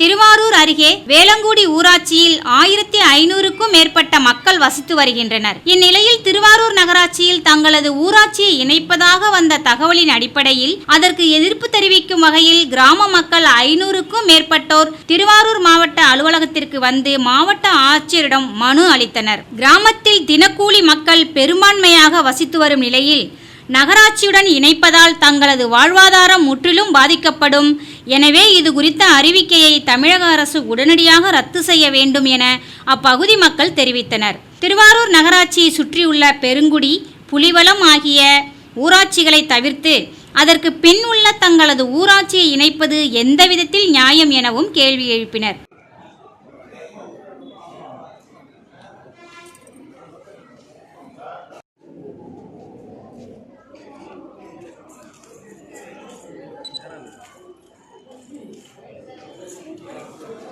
திருவாரூர் அருகே வேளங்குடி ஊராட்சியில் ஆயிரத்தி ஐநூறுக்கும் மேற்பட்ட மக்கள் வசித்து வருகின்றனர். இந்நிலையில் திருவாரூர் நகராட்சியில் தங்களது ஊராட்சியை இணைப்பதாக வந்த தகவலின் அடிப்படையில் அதற்கு எதிர்ப்பு தெரிவிக்கும் வகையில் கிராம மக்கள் ஐநூறுக்கும் மேற்பட்டோர் திருவாரூர் மாவட்ட அலுவலகத்திற்கு வந்து மாவட்ட ஆட்சியரிடம் மனு அளித்தனர். கிராமத்தில் தினக்கூலி மக்கள் பெரும்பான்மையாக வசித்து வரும் நிலையில் நகராட்சியுடன் இணைப்பதால் தங்களது வாழ்வாதாரம் முற்றிலும் பாதிக்கப்படும். எனவே இது குறித்த அறிவிக்கையை தமிழக அரசு உடனடியாக ரத்து செய்ய வேண்டும் என அப்பகுதி மக்கள் தெரிவித்தனர். திருவாரூர் நகராட்சியை சுற்றியுள்ள பெருங்குடி புலிவலம் ஆகிய ஊராட்சிகளை தவிர்த்து அதற்கு பின் உள்ள தங்களது ஊராட்சியை இணைப்பது எந்த விதத்தில் நியாயம் எனவும் கேள்வி எழுப்பினர்.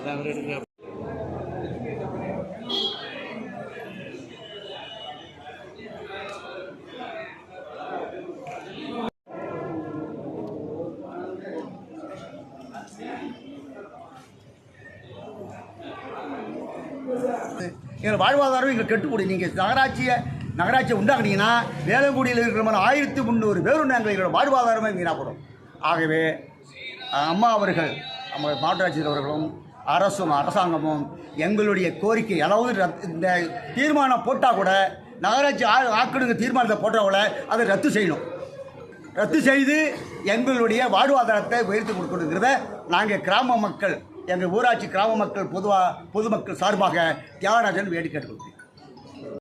எங்கள் வாழ்வாதாரம் இங்கே கெட்டுக்கூடி நீங்கள் நகராட்சியை நகராட்சியை உண்டாக்குனீங்கன்னா வேலங்குடியில் இருக்கிற ஆயிரத்தி முந்நூறு பேரும் நாங்கள் எங்களோட வாழ்வாதாரமே வீணாகப்படும் ஆகவே அம்மா அவர்கள் நம்ம மாவட்ட ஆட்சியர் அவர்களும் அரசும் அரசாங்கமும் எங்களுடைய கோரிக்கை அதாவது இந்த தீர்மானம் போட்டால் கூட நகராட்சி ஆ ஆக்கணுங்க தீர்மானத்தை போட்டால் கூட அதை ரத்து செய்யணும். ரத்து செய்து எங்களுடைய வாழ்வாதாரத்தை உயர்த்தி கொடுக்கணுங்கிறத நாங்கள் கிராம மக்கள் எங்கள் ஊராட்சி கிராம மக்கள் பொதுவாக பொதுமக்கள் சார்பாக தியாகராஜன் வேடி கேட்டுக்கொள்கிறேன்.